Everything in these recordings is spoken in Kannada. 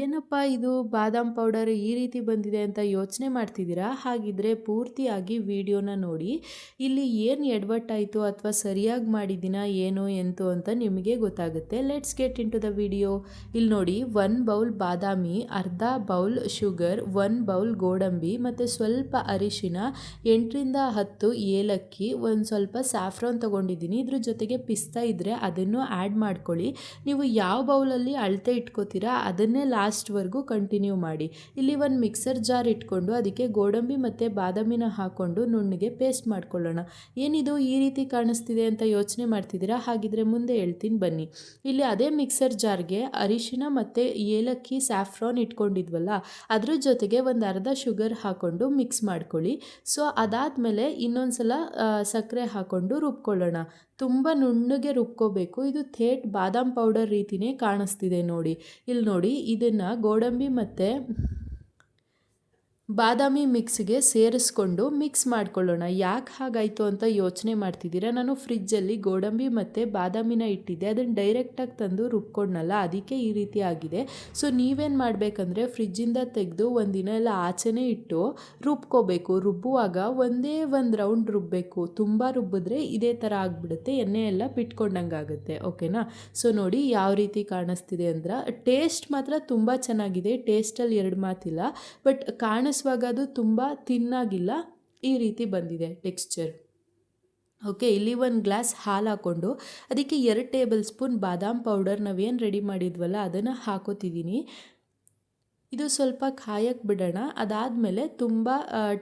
ಏನಪ್ಪ ಇದು? ಬಾದಾಮ್ ಪೌಡರ್ ಈ ರೀತಿ ಬಂದಿದೆ ಅಂತ ಯೋಚನೆ ಮಾಡ್ತಿದ್ದೀರಾ? ಹಾಗಿದ್ರೆ ಪೂರ್ತಿಯಾಗಿ ವಿಡಿಯೋನ ನೋಡಿ. ಇಲ್ಲಿ ಏನು ಎಡವಟ್ಟಾಯಿತು ಅಥವಾ ಸರಿಯಾಗಿ ಮಾಡಿದ್ದೀನ ಏನು ಎಂತು ಅಂತ ನಿಮಗೆ ಗೊತ್ತಾಗುತ್ತೆ. Let's get into the video ಇಲ್ಲಿ ನೋಡಿ ಒನ್ ಬೌಲ್ ಬಾದಾಮಿ, ಅರ್ಧ ಬೌಲ್ ಶುಗರ್ ಒನ್ ಬೌಲ್ ಗೋಡಂಬಿ ಮತ್ತು ಸ್ವಲ್ಪ ಅರಿಶಿನ, ಎಂಟರಿಂದ ಹತ್ತು ಏಲಕ್ಕಿ, ಒಂದು ಸ್ವಲ್ಪ ಸ್ಯಾಫ್ರಾನ್ ತೊಗೊಂಡಿದ್ದೀನಿ. ಇದ್ರ ಜೊತೆಗೆ ಪಿಸ್ತಾ ಇದ್ದರೆ ಅದನ್ನು ಆ್ಯಡ್ ಮಾಡ್ಕೊಳ್ಳಿ. ನೀವು ಯಾವ ಬೌಲಲ್ಲಿ ಅಳತೆ ಇಟ್ಕೋತೀರಾ ಅದನ್ನೇ ಲಾಸ್ಟ್ವರೆಗೂ ಕಂಟಿನ್ಯೂ ಮಾಡಿ. ಇಲ್ಲಿ ಒಂದು ಮಿಕ್ಸರ್ ಜಾರ್ ಇಟ್ಕೊಂಡು ಅದಕ್ಕೆ ಗೋಡಂಬಿ ಮತ್ತು ಬಾದಾಮಿನ ಹಾಕ್ಕೊಂಡು ನುಣ್ಣಗೆ ಪೇಸ್ಟ್ ಮಾಡ್ಕೊಳ್ಳೋಣ. ಏನಿದು ಈ ರೀತಿ ಕಾಣಿಸ್ತಿದೆ ಅಂತ ಯೋಚನೆ ಮಾಡ್ತಿದ್ದೀರಾ? ಹಾಗಿದ್ರೆ ಮುಂದೆ ಹೇಳ್ತೀನಿ ಬನ್ನಿ. ಇಲ್ಲಿ ಅದೇ ಮಿಕ್ಸರ್ ಜಾರ್ಗೆ ಅರಿಶಿನ ಮತ್ತು ಏಲಕ್ಕಿ ಸ್ಯಾಫ್ರಾನ್ ಇಟ್ಕೊಂಡಿದ್ವಲ್ಲ, ಅದ್ರ ಜೊತೆಗೆ ಒಂದು ಅರ್ಧ ಶುಗರ್ ಹಾಕ್ಕೊಂಡು ಮಿಕ್ಸ್ ಮಾಡ್ಕೊಳ್ಳಿ. ಸೊ, ಅದಾದಮೇಲೆ ಇನ್ನೊಂದು ಸಲ ಸಕ್ಕರೆ ಹಾಕ್ಕೊಂಡು ರುಬ್ಕೊಳ್ಳೋಣ. ತುಂಬ ನುಣ್ಣಗೆ ರುಬ್ಕೋಬೇಕು. ಇದು ಥೇಟ್ ಬಾದಾಮ್ ಪೌಡರ್ ರೀತಿನೇ ಕಾಣಿಸ್ತಿದೆ ನೋಡಿ. ಇಲ್ಲಿ ನೋಡಿ ಇದನ್ನು ಗೋಡಂಬಿ ಮತ್ತು ಬಾದಾಮಿ ಮಿಕ್ಸ್ಗೆ ಸೇರಿಸ್ಕೊಂಡು ಮಿಕ್ಸ್ ಮಾಡ್ಕೊಳ್ಳೋಣ. ಯಾಕೆ ಹಾಗಾಯಿತು ಅಂತ ಯೋಚನೆ ಮಾಡ್ತಿದ್ದೀರಾ? ನಾನು ಫ್ರಿಜ್ಜಲ್ಲಿ ಗೋಡಂಬಿ ಮತ್ತು ಬಾದಾಮಿನ ಇಟ್ಟಿದ್ದೆ. ಅದನ್ನು ಡೈರೆಕ್ಟಾಗಿ ತಂದು ರುಬ್ಕೊಂಡ್ನಲ್ಲ, ಅದಕ್ಕೆ ಈ ರೀತಿ ಆಗಿದೆ. ಸೊ ನೀವೇನು ಮಾಡಬೇಕಂದ್ರೆ ಫ್ರಿಜ್ಜಿಂದ ತೆಗೆದು ಒಂದಿನ ಎಲ್ಲ ಆಚೆನೇ ಇಟ್ಟು ರುಬ್ಕೋಬೇಕು. ರುಬ್ಬುವಾಗ ಒಂದೇ ಒಂದು ರೌಂಡ್ ರುಬ್ಬಬೇಕು ತುಂಬ ರುಬ್ಬಿದ್ರೆ ಇದೇ ಥರ ಆಗಿಬಿಡುತ್ತೆ. ಎಣ್ಣೆ ಎಲ್ಲ ಬಿಟ್ಕೊಂಡಂಗೆ ಆಗುತ್ತೆ. ಓಕೆನಾ? ಸೊ ನೋಡಿ ಯಾವ ರೀತಿ ಕಾಣಿಸ್ತಿದೆ ಅಂದ್ರೆ, ಟೇಸ್ಟ್ ಮಾತ್ರ ತುಂಬ ಚೆನ್ನಾಗಿದೆ. ಟೇಸ್ಟಲ್ಲಿ ಎರಡು ಮಾತಿಲ್ಲ. ಬಟ್ ಕಾಣಿಸ್ ಕಾಣಿಸುವಾಗ ಅದು ತುಂಬ ತಿನ್ನಾಗಿಲ್ಲ. ಈ ರೀತಿ ಬಂದಿದೆ ಟೆಕ್ಸ್ಚರ್. ಓಕೆ, ಇಲ್ಲಿ ಒಂದು ಗ್ಲಾಸ್ ಹಾಲು ಹಾಕ್ಕೊಂಡು ಅದಕ್ಕೆ ಎರಡು ಟೇಬಲ್ ಸ್ಪೂನ್ ಬಾದಾಮ್ ಪೌಡರ್ ನಾವೇನು ರೆಡಿ ಮಾಡಿದ್ವಲ್ಲ, ಅದನ್ನು ಹಾಕೋತಿದ್ದೀನಿ ಇದು ಸ್ವಲ್ಪ ಕಾಯಕ್ಕೆ ಬಿಡೋಣ. ಅದಾದಮೇಲೆ ತುಂಬ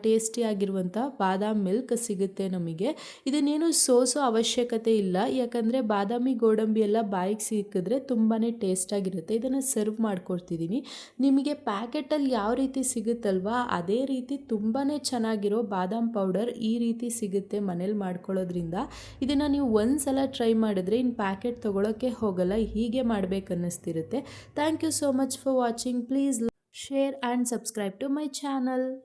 ಟೇಸ್ಟಿಯಾಗಿರುವಂಥ ಬಾದಾಮ್ ಮಿಲ್ಕ್ ಸಿಗುತ್ತೆ ನಮಗೆ. ಇದನ್ನೇನು ಸೋಸೋ ಅವಶ್ಯಕತೆ ಇಲ್ಲ. ಯಾಕಂದರೆ ಬಾದಾಮಿ ಗೋಡಂಬಿ ಎಲ್ಲ ಬಾಯಿಗೆ ಸಿಕ್ಕಿದ್ರೆ ತುಂಬಾ ಟೇಸ್ಟಾಗಿರುತ್ತೆ ಇದನ್ನು ಸರ್ವ್ ಮಾಡ್ಕೊಡ್ತಿದ್ದೀನಿ ನಿಮಗೆ ಪ್ಯಾಕೆಟಲ್ಲಿ ಯಾವ ರೀತಿ ಸಿಗುತ್ತಲ್ವಾ, ಅದೇ ರೀತಿ ತುಂಬಾ ಚೆನ್ನಾಗಿರೋ ಬಾದಾಮ್ ಪೌಡರ್ ಈ ರೀತಿ ಸಿಗುತ್ತೆ ಮನೇಲಿ ಮಾಡ್ಕೊಳ್ಳೋದ್ರಿಂದ ಇದನ್ನು ನೀವು ಒಂದು ಸಲ ಟ್ರೈ ಮಾಡಿದ್ರೆ ಇನ್ನು ಪ್ಯಾಕೆಟ್ ತೊಗೊಳಕ್ಕೆ ಹೋಗಲ್ಲ, ಹೀಗೆ ಮಾಡಬೇಕನ್ನಿಸ್ತಿರುತ್ತೆ. Thank you so much for watching please share and subscribe to my channel